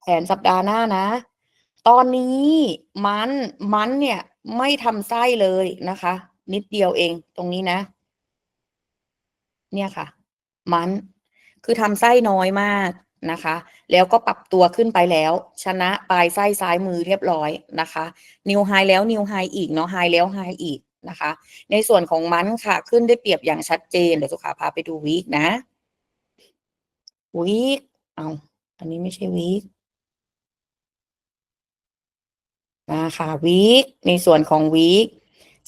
แผนสัปดาห์หน้านะ ตอนนี้มันมันเนี่ยไม่ทำไส้เลยนะคะ นิดเดียวเองตรงนี้นะ เนี่ยค่ะ มัน คือทำไส้น้อยมากนะคะ แล้วก็ปรับตัวขึ้นไปแล้ว ชนะปลายไส้ซ้ายมือเรียบร้อยนะคะ นิวไฮแล้วนิวไฮอีกเนาะไฮแล้วไฮอีกนะคะ ในส่วนของมันค่ะ ขึ้นได้เปรียบอย่างชัดเจน เดี๋ยวสุขาพาไปดูวีคนะวีคเอาอันนี้ไม่ใช่วีค มาค่ะวีคในส่วนของวีค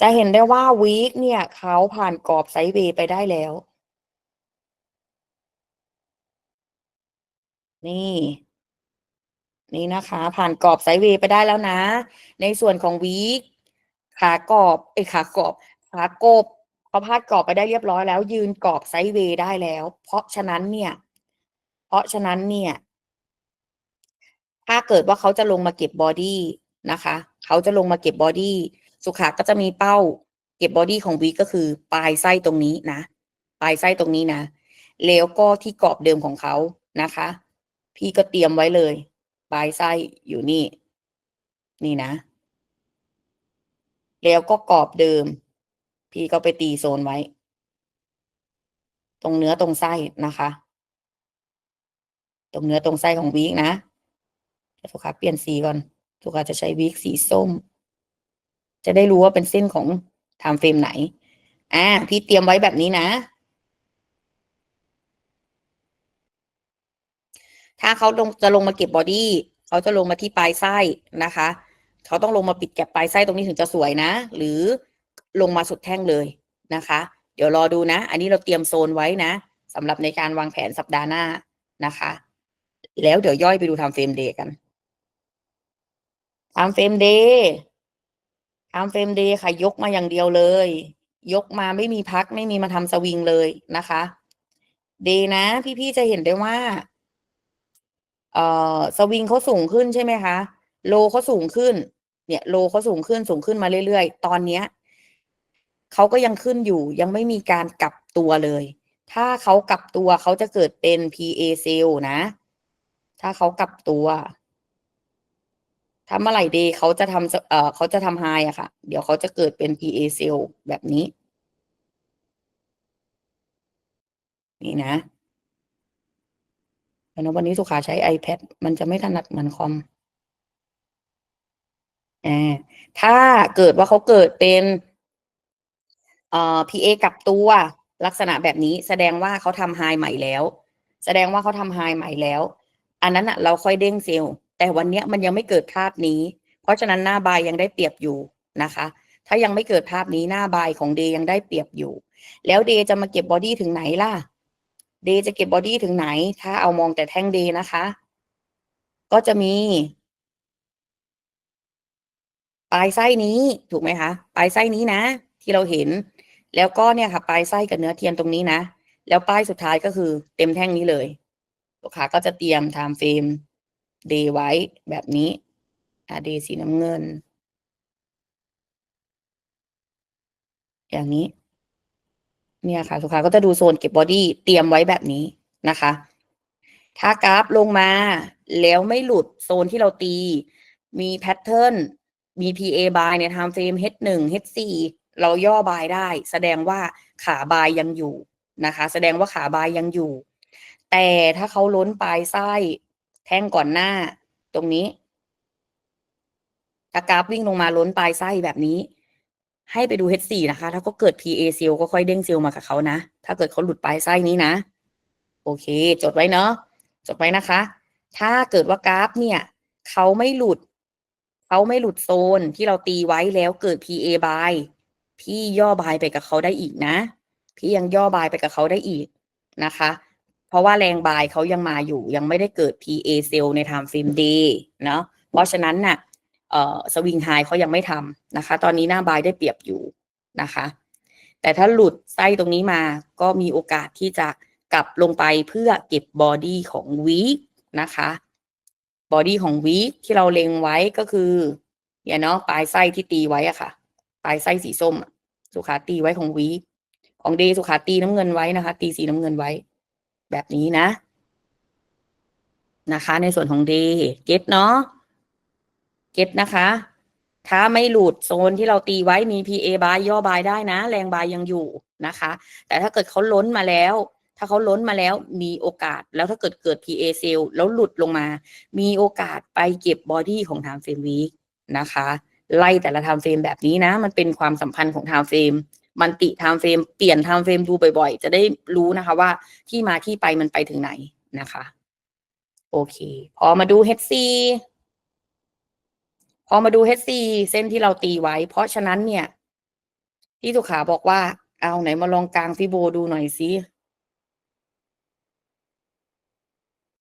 จะเห็นได้ว่าวีคเนี่ยเขาผ่านกรอบไซด์เวย์ไปได้แล้ว นี่นี่นะคะผ่านกรอบไซด์เวย์ไปได้แล้วนะ ในส่วนของวีคขากรอบไอ้ขากรอบขากบเขาพาดกรอบไปได้เรียบร้อยแล้ว ยืนกรอบไซด์เวย์ได้แล้ว เพราะฉะนั้นเนี่ย เพราะฉะนั้นเนี่ย ถ้าเกิดว่าเขาจะลงมาเก็บบอดี้ นะคะ เขาจะลงมาเก็บบอดี้สุขาก็จะมีเป้าเก็บบอดี้ของวีก็คือปลายไส้ตรงนี้นะ ปลายไส้ตรงนี้นะ แล้วก็ที่กรอบเดิมของเขานะคะ พี่ก็เตรียมไว้เลย ปลายไส้อยู่นี่ นี่นะ แล้วก็กรอบเดิม พี่ก็ไปตีโซนไว้ ตรงเนื้อตรงไส้นะคะ ตรงเนื้อตรงไส้ของวีกนะสุขาเปลี่ยนสีก่อน สุขาจะใช้วีกสีส้ม จะได้รู้ว่าเป็นเส้นของไทม์เฟรมไหน อ่า พี่เตรียมไว้แบบนี้นะ ถ้าเขาลงจะลงมาเก็บบอดี้เขาจะลงมาที่ปลายไส้นะคะ เขาต้องลงมาปิดแก็บปลายไส้ตรงนี้ถึงจะสวยนะ หรือลงมาสุดแท่งเลยนะคะ เดี๋ยวรอดูนะ อันนี้เราเตรียมโซนไว้นะสำหรับในการวางแผนสัปดาห์หน้านะคะ แล้วเดี๋ยวย่อยไปดูทำเฟรมเดย์กัน ทำเฟรมเดย์ทำเฟรมเดย์ค่ะ ยกมาอย่างเดียวเลย ยกมาไม่มีพักไม่มีมาทำสวิงเลยนะคะ เดย์นะ พี่ๆจะเห็นได้ว่า เอ่อสวิงเขาสูงขึ้นใช่ไหมคะ โลเขาสูงขึ้น เนี่ยโลเขาสูงขึ้นสูงขึ้นมาเรื่อยๆ ตอนเนี้ยเขาก็ยังขึ้นอยู่ยังไม่มีการกลับตัวเลย ถ้าเขากลับตัวเขาจะเกิดเป็น PA c e l นะ ถ้าเขากลับตัว ถ้าเมื่อไร่เดย์เขาจะทำเอ่อเขาจะทำไฮอะค่ะ เดี๋ยวเขาจะเกิดเป็น PA c e l แบบนี้ นี่นะแล้ววันนี้สุขาใช้ iPad มันจะไม่ถนัดเหมือนคอมอ่าถ้าเกิดว่าเขาเกิดเป็นเอ่อ PA กับตัวลักษณะแบบนี้แสดงว่าเขาทำไฮใหม่แล้ว แสดงว่าเขาทำไฮใหม่แล้ว อันนั้นอะเราค่อยเด้งเซลล์ แต่วันนี้มันยังไม่เกิดภาพนี้ เพราะฉะนั้นหน้าบายยังได้เปรียบอยู่นะคะ ถ้ายังไม่เกิดภาพนี้หน้าบายของเดย์ยังได้เปรียบอยู่ แล้วเดย์จะมาเก็บบอดี้ถึงไหนล่ะเดย์จะเก็บบอดี้ถึงไหน ถ้าเอามองแต่แท่งเดย์นะคะ ก็จะมี ปลายไส้นี้ถูกไหมคะ ปลายไส้นี้นะ ที่เราเห็น แล้วก็เนี่ยค่ะ ปลายไส้กับเนื้อเทียนตรงนี้นะ แล้วป้ายสุดท้ายก็คือเต็มแท่งนี้เลยลูกค้าก็จะเตรียมไทม์เฟรม เดย์ไว้แบบนี้อ่าเดย์สีน้ำเงิน อย่างนี้ เนี่ยค่ะลูกค้าก็จะดูโซนเก็บบอดี้เตรียมไว้แบบนี้นะคะ ถ้ากราฟลงมา แล้วไม่หลุดโซนที่เราตี มีแพทเทิร์นมี PA buy ใน time frame H1 H4 เราย่อบายได้ แสดงว่าขาบายยังอยู่นะคะ แสดงว่าขาบายยังอยู่ แต่ถ้าเขาล้นปลายไส้ แท่งก่อนหน้า ตรงนี้ถ้ากราฟวิ่งลงมาล้นปลายไส้แบบนี้ ให้ไปดู H4 นะคะ ถ้าเขาเกิด PA เซลก็ค่อยเด้งเซลมากับเขานะ ถ้าเกิดเขาหลุดปลายไส้นี้นะ โอเค จดไว้เนาะจดไว้นะคะ ถ้าเกิดว่ากราฟเนี่ยเขาไม่หลุดเขาไม่หลุดโซนที่เราตีไว้แล้วเกิด PA buy พี่ย่อบายไปกับเขาได้อีกนะ พี่ยังย่อบายไปกับเขาได้อีกนะคะ เพราะว่าแรงบายเขายังมาอยู่ ยังไม่ได้เกิด PA sell ใน time frame day เนาะเพราะฉะนั้นน่ะเอ่อสวิงไฮเขายังไม่ทำนะคะ ตอนนี้หน้าบายได้เปรียบอยู่นะคะ แต่ถ้าหลุดไส้ตรงนี้มาก็มีโอกาสที่จะกลับลงไปเพื่อเก็บบอดี้ของวีคนะคะบอดี้ของวีคที่เราเล็งไว้ก็คือเนี่ยเนาะปลายไส้ที่ตีไว้อะค่ะ ปลายไส้สีส้มสุขาตีไว้ของวีคของเดย์สุขาตีน้ำเงินไว้นะคะ ตีสีน้ำเงินไว้ แบบนี้นะ นะคะ ในส่วนของ D เก็ตเนาะเก็ตนะคะ ถ้าไม่หลุดโซนที่เราตีไว้มี PA บายย่อบายได้นะ แรงบายยังอยู่นะคะ แต่ถ้าเกิดเขาล้นมาแล้ว ถ้าเขาล้นมาแล้วมีโอกาสแล้วถ้าเกิดเกิด PA เซลแล้วหลุดลงมา มีโอกาสไปเก็บบอดี้ของ time frame week นะคะ ไล่แต่ละ time frame แบบนี้นะ มันเป็นความสัมพันธ์ของ time frame มั มันติ time frame เปลี่ยน time frame ดูบ่อยๆ จะได้รู้นะคะว่าที่มาที่ไปมันไปถึงไหนนะคะ โอเค พอมาดู HC พอมาดู HC เส้นที่เราตีไว้ เพราะฉะนั้นเนี่ยที่สุขาบอกว่า เอาไหนมาลองกลางฟิโบดูหน่อยสิ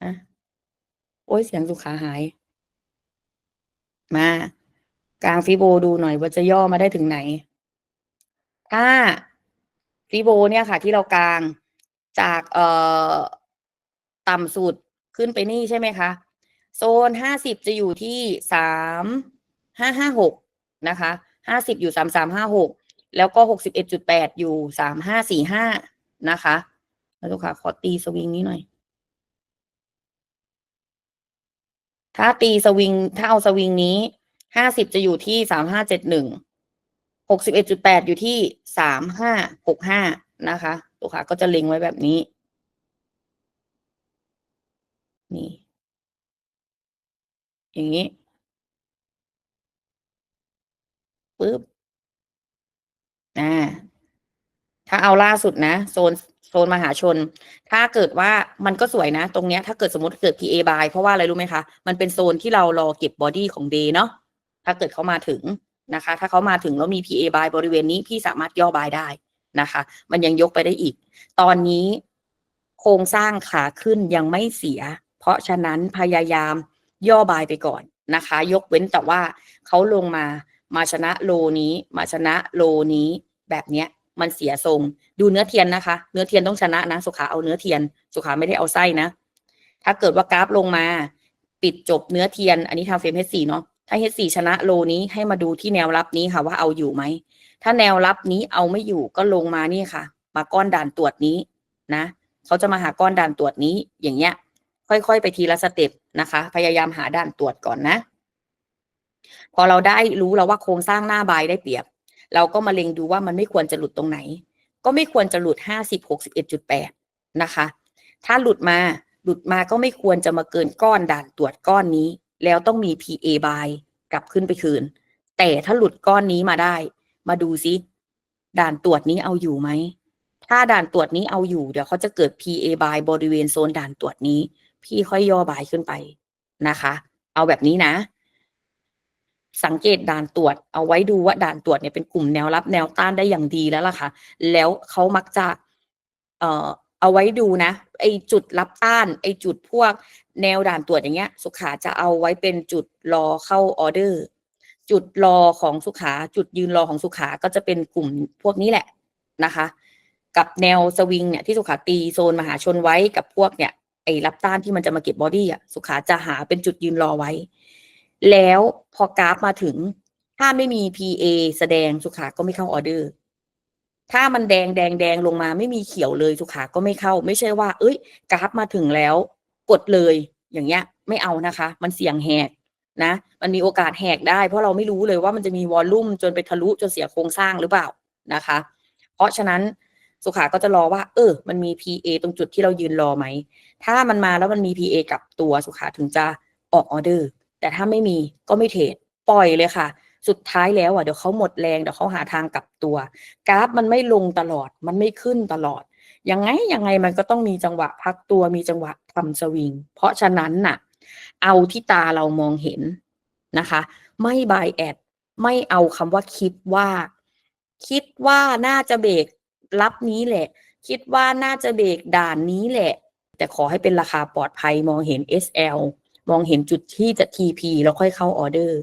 อะโอ้ยเสียงสุขาหาย มากลางฟิโบดูหน่อยว่าจะย่อมาได้ถึงไหน ถ้าฟิโบเนี่ยค่ะ ที่เรากลางจากเอ่อต่ำสุดขึ้นไปนี่ใช่ไหมคะ โซนห้าสิบจะอยู่ที่สามห้าห้าหกนะคะห้าสิบอยู่สามสามห้าหกแล้วก็หกสิบเอ็ดจุดแปดอยู่สามห้าสี่ห้านะคะแล้วลูกค้าขอตีสวิงนี้หน่อย ถ้าตีสวิงถ้าเอาสวิงนี้ห้าสิบจะอยู่ที่สามห้าเจ็ดหนึ่ง หกสิบเอ็ดจุดแปดอยู่ที่สามห้าหกห้านะคะลูกค้าก็จะเล็งไว้แบบนี้ นี่ อย่างนี้ปึ๊บอ่าถ้าเอาล่าสุดนะ โซนโซนมหาชน ถ้าเกิดว่ามันก็สวยนะ ตรงเนี้ยถ้าเกิดสมมติเกิด PA buy เพราะว่าอะไรรู้ไหมคะ มันเป็นโซนที่เรารอเก็บบอดี้ของ day เนาะถ้าเกิดเขามาถึง นะคะ ถ้าเขามาถึงแล้วมี PA buy บริเวณนี้พี่สามารถย่อบายได้นะคะ มันยังยกไปได้อีก ตอนนี้โครงสร้างขาขึ้นยังไม่เสีย เพราะฉะนั้นพยายามย่อบายไปก่อนนะคะ ยกเว้นแต่ว่าเขาลงมามาชนะโลนี้ มาชนะโลนี้แบบเนี้ยมันเสียทรง ดูเนื้อเทียนนะคะ เนื้อเทียนต้องชนะนะ สุขาเอาเนื้อเทียน สุขาไม่ได้เอาไส้นะ ถ้าเกิดว่ากราฟลงมา ปิดจบเนื้อเทียน อันนี้ทำเฟรม H4 เนาะ ถ้า H4 ชนะโลนี้ให้มาดูที่แนวรับนี้ค่ะว่าเอาอยู่ไหม ถ้าแนวรับนี้เอาไม่อยู่ก็ลงมานี่ค่ะ มาก้อนด่านตรวจนี้นะเขาจะมาหาก้อนด่านตรวจนี้อย่างเงี้ย ค่อยๆ ไปทีละสเต็ปนะคะ พยายามหาด่านตรวจก่อนนะ พอเราได้รู้แล้วว่าโครงสร้างหน้าบายได้เปรียบ เราก็มาเล็งดูว่ามันไม่ควรจะหลุดตรงไหน ก็ไม่ควรจะหลุดห้าสิบหกสิบเอ็ดจุดแปดนะคะ ถ้าหลุดมาหลุดมาก็ไม่ควรจะมาเกินก้อนด่านตรวจก้อนนี้ แล้วต้องมี PA buy กลับขึ้นไปคืน แต่ถ้าหลุดก้อนนี้มาได้ มาดูซิ ด่านตรวจนี้เอาอยู่ไหม ถ้าด่านตรวจนี้เอาอยู่ เดี๋ยวเขาจะเกิด PA buy บริเวณโซนด่านตรวจนี้ พี่ค่อยย่อบายขึ้นไปนะคะ เอาแบบนี้นะ สังเกตด่านตรวจ เอาไว้ดูว่าด่านตรวจเนี่ยเป็นกลุ่มแนวรับแนวต้านได้อย่างดีแล้วล่ะค่ะ แล้วเขามักจะเอ่อ เอาไว้ดูนะ ไอจุดรับต้าน ไอจุดพวกแนวด่านตรวจอย่างเงี้ย สุขาจะเอาไว้เป็นจุดรอเข้าออเดอร์ จุดรอของสุขา จุดยืนรอของสุขาก็จะเป็นกลุ่มพวกนี้แหละนะคะ กับแนวสวิงเนี่ยที่สุขาตีโซนมหาชนไว้กับพวกเนี่ยไอ้รับต้านที่มันจะมาเก็บบอดี้อะสุขาจะหาเป็นจุดยืนรอไว้ แล้วพอกราฟมาถึงถ้าไม่มี PA แสดงสุขาก็ไม่เข้าออเดอร์ ถ้ามันแดงแดงแดงลงมาไม่มีเขียวเลยสุขาก็ไม่เข้า ไม่ใช่ว่า เอ้ย กราฟมาถึงแล้ว กดเลยอย่างเงี้ย ไม่เอานะคะ มันเสี่ยงแหกนะ มันมีโอกาสแหกได้ เพราะเราไม่รู้เลยว่ามันจะมีวอลลุ่มจนไปทะลุจนเสียโครงสร้างหรือเปล่านะคะ เพราะฉะนั้นสุขาก็จะรอว่า เออ มันมี PA ตรงจุดที่เรายืนรอไหม ถ้ามันมาแล้วมันมี PA กลับตัวสุขาถึงจะออกออเดอร์ แต่ถ้าไม่มีก็ไม่เทรดปล่อยเลยค่ะ สุดท้ายแล้วอะเดี๋ยวเขาหมดแรงเดี๋ยวเขาหาทางกลับตัว กราฟมันไม่ลงตลอด มันไม่ขึ้นตลอด ยังไงยังไงมันก็ต้องมีจังหวะพักตัวมีจังหวะทำสวิง เพราะฉะนั้นน่ะ เอาที่ตาเรามองเห็นนะคะ ไม่บายแอดไม่เอาคำว่าคิดว่า คิดว่าน่าจะเบรกรับนี้แหละ คิดว่าน่าจะเบรกด่านนี้แหละ แต่ขอให้เป็นราคาปลอดภัยมองเห็น SL มองเห็นจุดที่จะ TP แล้วค่อยเข้าออเดอร์